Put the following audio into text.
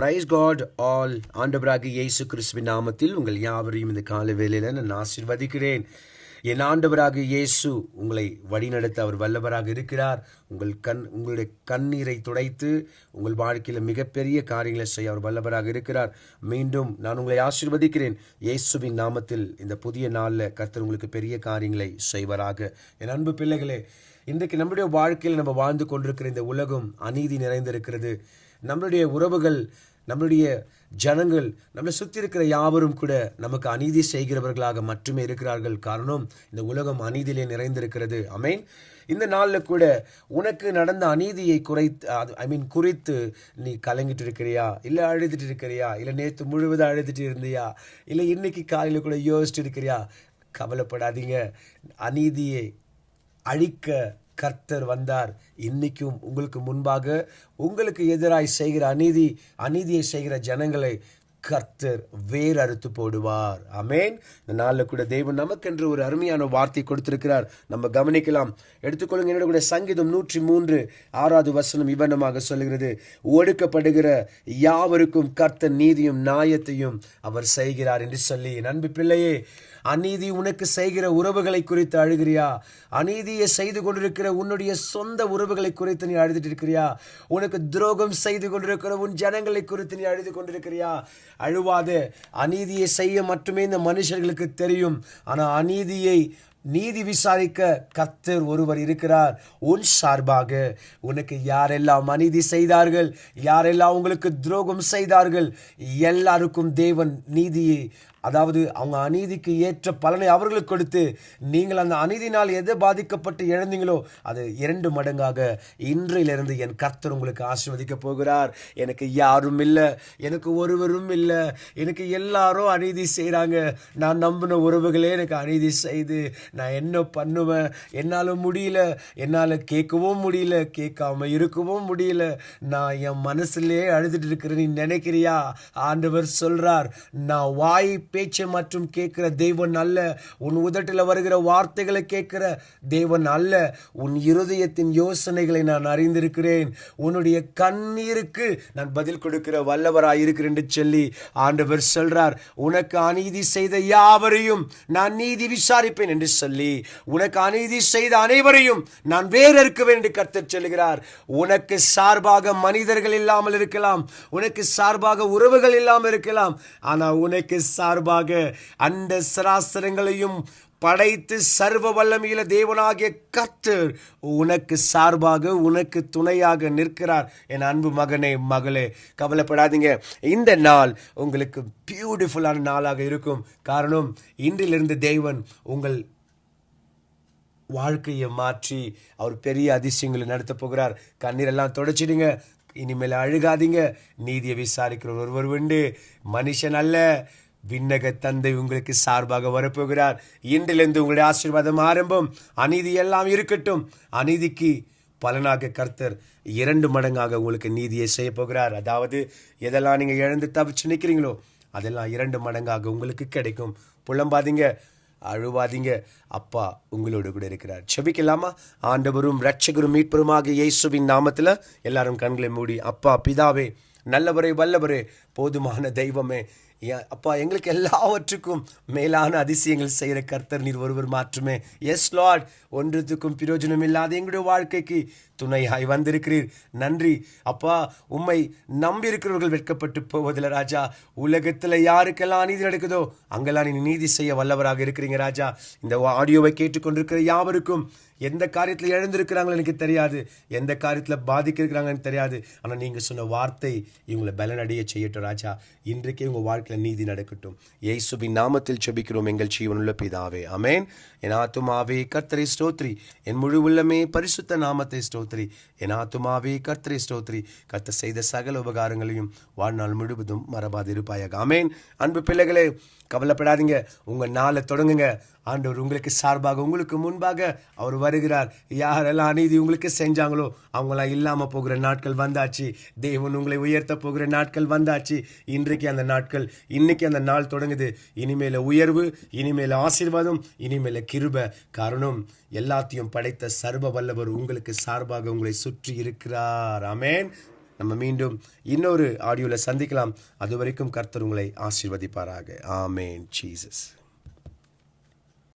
Price God all ஆண்டவராக இயேசு கிறிஸ்துவின் நாமத்தில் உங்கள் யாவரையும் இந்த கால வேலையில் நான் ஆசீர்வதிக்கிறேன். என் ஆண்டவராக இயேசு உங்களை வழிநடத்த அவர் வல்லவராக இருக்கிறார். உங்கள் கண் உங்களுடைய கண்ணீரை துடைத்து உங்கள் வாழ்க்கையில் மிகப்பெரிய காரியங்களை செய்ய அவர் வல்லவராக இருக்கிறார். மீண்டும் நான் உங்களை ஆசீர்வதிக்கிறேன். இயேசுவின் நாமத்தில் இந்த புதிய நாளில் கர்த்தர் உங்களுக்கு பெரிய காரியங்களை செய்வராக. என் அன்பு பிள்ளைகளே இன்றைக்கு நம்முடைய வாழ்க்கையில் நம்ம வாழ்ந்து கொண்டிருக்கிற இந்த உலகம் அநீதி நிறைந்திருக்கிறது. நம்மளுடைய உறவுகள் நம்மளுடைய ஜனங்கள் நம்மளை சுற்றி இருக்கிற யாவரும் கூட நமக்கு அநீதி செய்கிறவர்களாக மட்டுமே இருக்கிறார்கள். காரணம் இந்த உலகம் அநீதியிலே நிறைந்திருக்கிறது. அமேன் இந்த நாளில் கூட உனக்கு நடந்த அநீதியை குறைத்து ஐ மீன் குறித்து நீ கலங்கிட்டு இருக்கிறியா இல்லை அழுதுட்டு இருக்கிறியா இல்லை நேற்று முழுவதும் அழுதுட்டு இருந்தியா இல்லை இன்னைக்கு காலையில் கூட யோசிச்சுட்டு இருக்கிறியா கவலைப்படாதீங்க. அநீதியை அழிக்க கர்த்தர் வந்தார். இன்னைக்கும் உங்களுக்கு முன்பாக உங்களுக்கு எதிராய் செய்கிற அநீதி அநீதியை செய்கிற ஜனங்களை கர்த்தர் வேர் அறுத்து போடுவார். அமேன் இந்த நாளில் கூட தேவன் நமக்கென்று ஒரு அருமையான வார்த்தை கொடுத்திருக்கிறார். நம்ம கவனிக்கலாம். எடுத்துக்கொள்ளுங்க என்னோட கூட சங்கீதம் நூற்றி மூன்று ஆறாவது வசனம் இவனமாக சொல்லுகிறது. ஒடுக்கப்படுகிற யாவருக்கும் கர்த்தர் நீதியும் நியாயத்தையும் அவர் செய்கிறார் என்று சொல்லி நண்பு பிள்ளையே அநீதி உனக்கு செய்கிற உறவுகளை குறித்து அழுகிறியா? அநீதியை செய்து கொண்டிருக்கிற உன்னுடைய சொந்த உறவுகளை குறித்து நீ அழுதுட்டு இருக்கிறியா? உனக்கு துரோகம் செய்து கொண்டிருக்கிற உன் ஜனங்களை குறித்து நீ அழுது கொண்டிருக்கிறியா? அழுவாது. அநீதியை செய்ய மட்டுமே இந்த மனுஷர்களுக்கு தெரியும். ஆனால் அநீதியை நீதி விசாரிக்க கர்த்தர் ஒருவர் இருக்கிறார். உன் சார்பாக உனக்கு யாரெல்லாம் அநீதி செய்தார்கள் யாரெல்லாம் உங்களுக்கு துரோகம் செய்தார்கள் எல்லாருக்கும் தேவன் நீதியை அதாவது அவங்க அநீதிக்கு ஏற்ற பலனை அவர்களுக்கு கொடுத்து நீங்கள் அந்த அநீதினால் எதை பாதிக்கப்பட்டு இழந்தீங்களோ அது இரண்டு மடங்காக இன்றையிலிருந்து என் கர்த்தர் உங்களுக்கு ஆசீர்வதிக்க போகிறார். எனக்கு யாரும் இல்லை எனக்கு ஒருவரும் இல்லை எனக்கு எல்லாரும் அநீதி செய்கிறாங்க நான் நம்பின உறவுகளே எனக்கு அநீதி செய்து நான் என்ன பண்ணுவேன்? என்னால் முடியல. என்னால் கேட்கவும் முடியல. கேட்காம இருக்கவும் முடியல. நான் என் மனசுலேயே அழுதுட்டு இருக்கிறேன். நீ நினைக்கிறியா? ஆண்டவர் சொல்கிறார் நான் வாய் பேச்சு மற்றும் கேட்குற தெய்வன் அல்ல. உன் உதட்டில் வருகிற வார்த்தைகளை கேட்குற தேவன் அல்ல. உன் இருதயத்தின் யோசனைகளை நான் அறிந்திருக்கிறேன். உன்னுடைய கண்ணீருக்கு நான் பதில் கொடுக்கிற வல்லவராக இருக்கிறேன் என்று சொல்லி ஆண்டவர் சொல்றார். உனக்கு அநீதி செய்த யாவரையும் நான் நீதி விசாரிப்பேன் என்று சொல்லி உனக்கு அநீதி செய்த அனைவரையும் நான் வேறு இருக்குவேன் என்று கர்த்தர் சொல்கிறார் உனக்கு சார்பாக மனிதர்கள் இல்லாமல் இருக்கலாம் உனக்கு சார்பாக உறவுகள் இல்லாமல் இருக்கலாம் ஆனால் உனக்கு சார்பாக அந்த சராசரங்களையும் படைத்து சர்வ வல்லமையில தேவனாகிய கத்தர் உனக்கு சார்பாக உனக்கு துணையாக நிற்கிறார். என் அன்பு மகனே மகளே கவலைப்படாதீங்க. இந்த நாள் உங்களுக்கு பியூட்டிஃபுல்லான நாளாக இருக்கும். காரணம் இன்றிலிருந்து தேவன் உங்கள் வாழ்க்கையை மாற்றி அவர் பெரிய அதிசயங்களை நடத்த போகிறார். கண்ணீரெல்லாம் தொடச்சிடுங்க. இனிமேல் அழுகாதீங்க. நீதியை விசாரிக்கிற ஒருவர் உண்டு. மனுஷன் அல்ல. விண்ணக தந்தை உங்களுக்கு சார்பாக வரப்போகிறார். இன்றிலிருந்து உங்களுடைய ஆசீர்வாதம் ஆரம்பம். அநீதி எல்லாம் இருக்கட்டும். அநீதிக்கு பலனாக கர்த்தர் இரண்டு மடங்காக உங்களுக்கு நீதியை செய்ய போகிறார். அதாவது எதெல்லாம் நீங்கள் இழந்து தவிச்சு நிற்கிறீங்களோ அதெல்லாம் இரண்டு மடங்காக உங்களுக்கு கிடைக்கும். புலம்பாதீங்க. அழுவாதீங்க. அப்பா உங்களோடு கூட இருக்கிறார். செபிக்கலாமா ஆண்டவரும் ரட்சகரும் மீட்பருமாக இயேசுவின் நாமத்தில் எல்லாரும் கண்களை மூடி அப்பா பிதாவே நல்லவரே வல்லவரே போதுமான தெய்வமே அப்பா எங்களுக்கு எல்லாவற்றுக்கும் மேலான அதிசயங்கள் செய்கிற கர்த்தர் நீர் ஒருவர் மாற்றுமே எஸ் லார்ட் ஒன்றுத்துக்கும் பிரயோஜனம் இல்லாத எங்களுடைய வாழ்க்கைக்கு துணையாய் வந்திருக்கிறீர். நன்றி. அப்பா உம்மை நம்பி இருக்கிறவர்கள் வெட்கப்பட்டு போவதில்லை ராஜா. உலகத்தில் யாருக்கெல்லாம் நீதி நடக்குதோ அங்கெல்லாம் நீ நீதி செய்ய வல்லவராக இருக்கிறீங்க ராஜா. இந்த ஆடியோவை கேட்டுக்கொண்டிருக்கிற யாவருக்கும் எந்த காரியத்தில் எழுந்திருக்கிறாங்களோ எனக்கு தெரியாது. எந்த காரியத்தில் பாதிக்கிறாங்கன்னு தெரியாது. ஆனால் நீங்கள் சொன்ன வார்த்தை இவங்களை பலனடைய செய்யட்டும் ராஜா. இன்றைக்கே உங்கள் வாழ்க்கையில் நீதி நடக்கட்டும். ஏசுபி நாமத்தில் செபிக்கிறோம் எங்கள் ஜீவனுள்ள பிதாவே. அமேன் என் ஆத்துமாவே கர்த்தரை ஸ்தோத்ரி. என் முழு உள்ளமே பரிசுத்த நாமத்தை ஸ்தோத்ரி என் ஆத்துமாவே கர்த்தரை ஸ்தோத்ரி கர்த்தர் செய்த சகல உபகாரங்களையும் வாழ்நாள் முழுவதும் மறபாதிருப்பாயாக ஆமேன். அன்பு பிள்ளைகளே கவலைப்படாதீங்க. உங்கள் நாளை தொடங்குங்க. ஆண்டவர் உங்களுக்கு சார்பாக உங்களுக்கு முன்பாக அவர் வருகிறார். யாரெல்லாம் அநீதி உங்களுக்கு செஞ்சாங்களோ அவங்களாம் இல்லாமல் போகிற நாட்கள் வந்தாச்சு. தேவன் உங்களை உயர்த்த போகிற நாட்கள் வந்தாச்சு. இன்றைக்கு அந்த நாட்கள் இன்னைக்கு அந்த நாள் தொடங்குது. இனிமேல உயர்வு இனிமேல ஆசீர்வாதம் இனிமேல கிருப. காரணம் எல்லாத்தையும் படைத்த சர்வ வல்லவர் உங்களுக்கு சார்பாக உங்களை சுற்றி இருக்கிறார். அமேன் நம்ம மீண்டும் இன்னொரு ஆடியோவில் சந்திக்கலாம். அது வரைக்கும் கர்த்தர் உங்களை ஆசீர்வதிப்பாராக. ஆமேன். ஜீசஸ்.